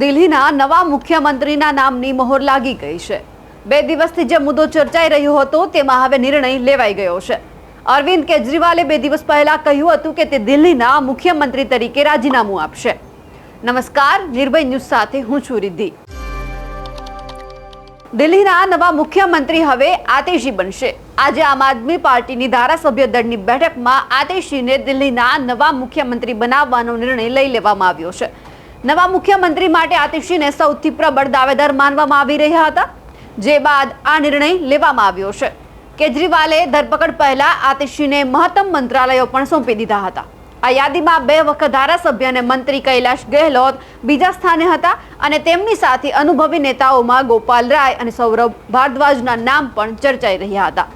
દિલ્હીના નવા મુખ્યમંત્રીના નામની મહોર લાગી ગઈ છે. બે દિવસથી જે મુદ્દો ચર્ચાઈ રહ્યો હતો, તેમાં હવે નિર્ણય લેવાઈ ગયો છે. અરવિંદ કેજરીવાલે બે દિવસ પહેલા કહ્યું હતું કે તે દિલ્હીના મુખ્યમંત્રી તરીકે રાજીનામું આપશે. નમસ્કાર, નિર્ભય ન્યૂઝ સાથે હું છું રિદ્ધિ. દિલ્હીના નવા મુખ્યમંત્રી હવે આતેશી બનશે. આજે આમ આદમી પાર્ટીની ધારાસભ્ય દળની બેઠકમાં આતેશીને દિલ્હીના નવા મુખ્યમંત્રી બનાવવાનો નિર્ણય લઈ લેવામાં આવ્યો છે. નવા મુખ્યમંત્રી માટે આતિશીને સૌથી પ્રબળ દાવેદાર માનવામાં આવી રહ્યા હતા, જે બાદ આ નિર્ણય લેવામાં આવ્યો છે. કેજરીવાલે ધરપકડ પહેલા આતિશીને મહત્તમ મંત્રાલયો પણ સોંપી દીધા હતા. આ યાદીમાં બે વખત ધારાસભ્ય અને મંત્રી કૈલાશ ગેહલોત બીજા સ્થાને હતા અને તેમની સાથે અનુભવી નેતાઓમાં ગોપાલ રાય અને સૌરભ ભારદ્વાજના નામ પણ ચર્ચાઈ રહ્યા હતા.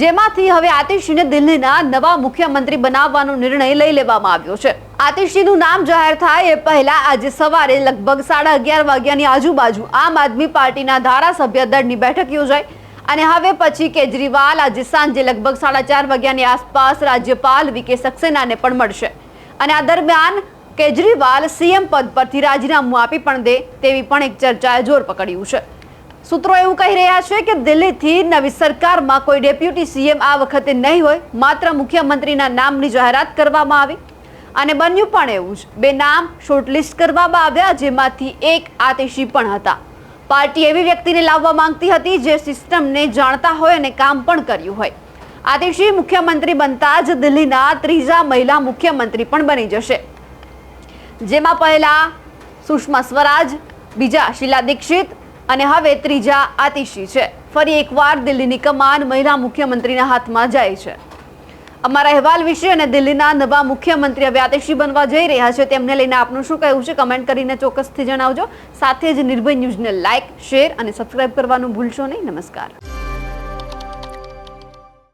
જેમાંથી હવે આતિશીને દિલ્હીના નવા મુખ્યમંત્રી બનાવવાનો નિર્ણય લઈ લેવામાં આવ્યો છે. આતિશીનું નામ જાહેર થાય એ પહેલા આજે સવારે લગભગ સાડા અગિયાર વાગ્યાની આજુબાજુ આમ આદમી પાર્ટીના ધારાસભ્ય દળની બેઠક યોજાઈ. અને હવે પછી કેજરીવાલ આજે સાંજે લગભગ સાડા ચાર વાગ્યાની આસપાસ રાજ્યપાલ વીકે સક્સેનાને પણ મળશે. અને આ દરમિયાન કેજરીવાલ સીએમ પદ પરથી રાજીનામું આપી પણ દે તેવી પણ એક ચર્ચાએ જોર પકડ્યું છે. સૂત્રો એવું કહી રહ્યા છે કે દિલ્હીથી નવી સરકારમાં કોઈ ડેપ્યુટી સીએમ આ વખતે નહીં હોય, માત્ર મુખ્યમંત્રીના નામની જાહેરાત કરવામાં આવી. અને બન્યું પણ એવું જ. બે નામ શોર્ટલિસ્ટ કરવામાં આવ્યા, જેમાંથી એક આતેશી પણ હતા. પાર્ટી એવી વ્યક્તિને લાવવા માંગતી હતી જે સિસ્ટમને જાણતા હોય અને કામ પણ કર્યું હોય. આતેશી મુખ્યમંત્રી બનતા જ દિલ્હીના ત્રીજા મહિલા મુખ્યમંત્રી પણ બની જશે. જેમાં પહેલા સુષ્મા સ્વરાજ, બીજા શીલા દીક્ષિત અને હવે ત્રીજા આતિશી છે. ફરી એકવાર દિલ્હીની કમાન મહિલા મુખ્યમંત્રીના હાથમાં જાય છે. અમારા અહેવાલ વિશે અને દિલ્હીના નવા મુખ્યમંત્રી હવે આદેશી બનવા જઈ રહ્યા છે તેમને લઈને આપનું શું કહેવું છે કમેન્ટ કરીને ચોક્કસથી જણાવજો. સાથે જ નિર્ભય ન્યૂઝને લાઇક શેર અને સબસ્ક્રાઇબ કરવાનું ભૂલશો નહીં. નમસ્કાર.